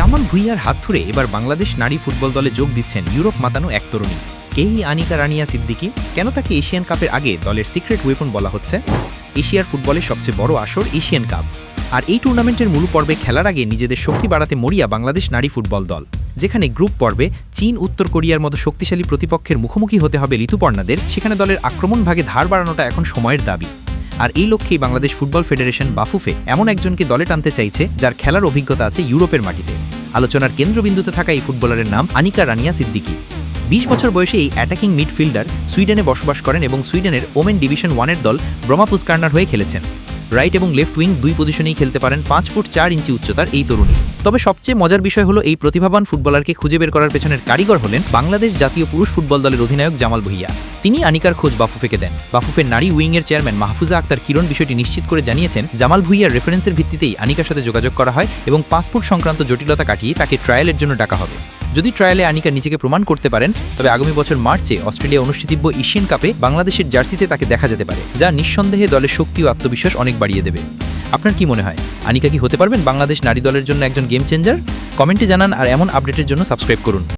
জামাল ভুইয়ার হাত ধরে এবার বাংলাদেশ নারী ফুটবল দলে যোগ দিচ্ছেন ইউরোপ মাতানো এক তরুণী। কেই আনিকা রানিয়া সিদ্দিকি? কেন তাকে এশিয়ান কাপের আগে দলের সিক্রেট ওয়েপন বলা হচ্ছে? এশিয়ার ফুটবলের সবচেয়ে বড় আসর এশিয়ান কাপ। আর এই টুর্নামেন্টের মূল পর্বে খেলার আগে নিজেদের শক্তি বাড়াতে মরিয়া বাংলাদেশ নারী ফুটবল দল। যেখানে গ্রুপ পর্বে চীন, উত্তর কোরিয়ার মতো শক্তিশালী প্রতিপক্ষের মুখোমুখি হতে হবে ঋতুপর্ণাদের সেখানে দলের আক্রমণ ভাগে ধার বাড়ানোটা এখন সময়ের দাবি। আর এই লক্ষ্যেই বাংলাদেশ ফুটবল ফেডারেশন বাফুফে এমন একজনকে দলে টানতে চাইছে যার খেলার অভিজ্ঞতা আছে ইউরোপের মাটিতে। আলোচনার কেন্দ্রবিন্দুতে থাকা এই ফুটবলারের নাম আনিকা রানিয়া সিদ্দিকি। বিশ বছর বয়সে এই অ্যাটাকিং মিডফিল্ডার সুইডেনে বসবাস করেন এবং সুইডেনের ওমেন ডিভিশন ওয়ানের দল ব্রহ্মাপুস্কার্নার হয়ে খেলেছেন। রাইট এবং লেফট উইং দুই পজিশনেই খেলতে পারেন পাঁচ ফুট চার ইঞ্চি উচ্চতার এই তরুণী। তবে সবচেয়ে মজার বিষয় হলো, এই প্রতিভাবান ফুটবলারকে খুঁজে বের করার পেছনের কারিগর হলেন বাংলাদেশ জাতীয় পুরুষ ফুটবল দলের অধিনায়ক জামাল ভুইয়া। তিনি আনিকার খোঁজ বাফুফেকে দেন। বাফুফের নারী উইংয়ের চেয়ারম্যান মাহফুজা আক্তার কিরণ বিষয়টি নিশ্চিত করে জানিয়েছেন, জামাল ভুইয়ার রেফারেন্সের ভিত্তিতেই আনিকার সাথে যোগাযোগ করা হয় এবং পাসপোর্ট সংক্রান্ত জটিলতা কাটিয়ে তাকে ট্রায়ালের জন্য ডাকা হবে। যদি ট্রায়ালে আনিকা নিজেকে প্রমাণ করতে পারেন, তবে আগামী বছর মার্চে অস্ট্রেলিয়া অনুষ্ঠিতব্য এশিয়ান কাপে বাংলাদেশের জার্সিতে তাকে দেখা যেতে পারে, যা নিঃসন্দেহে দলের শক্তি ও আত্মবিশ্বাস অনেক বাড়িয়ে দেবে। আপনার কি মনে হয়? আনিকা কি হতে পারবেন বাংলাদেশ নারী দলের জন্য একজন গেম চেঞ্জার কমেন্টে জানান আর এমন আপডেটের জন্য সাবস্ক্রাইব করুন।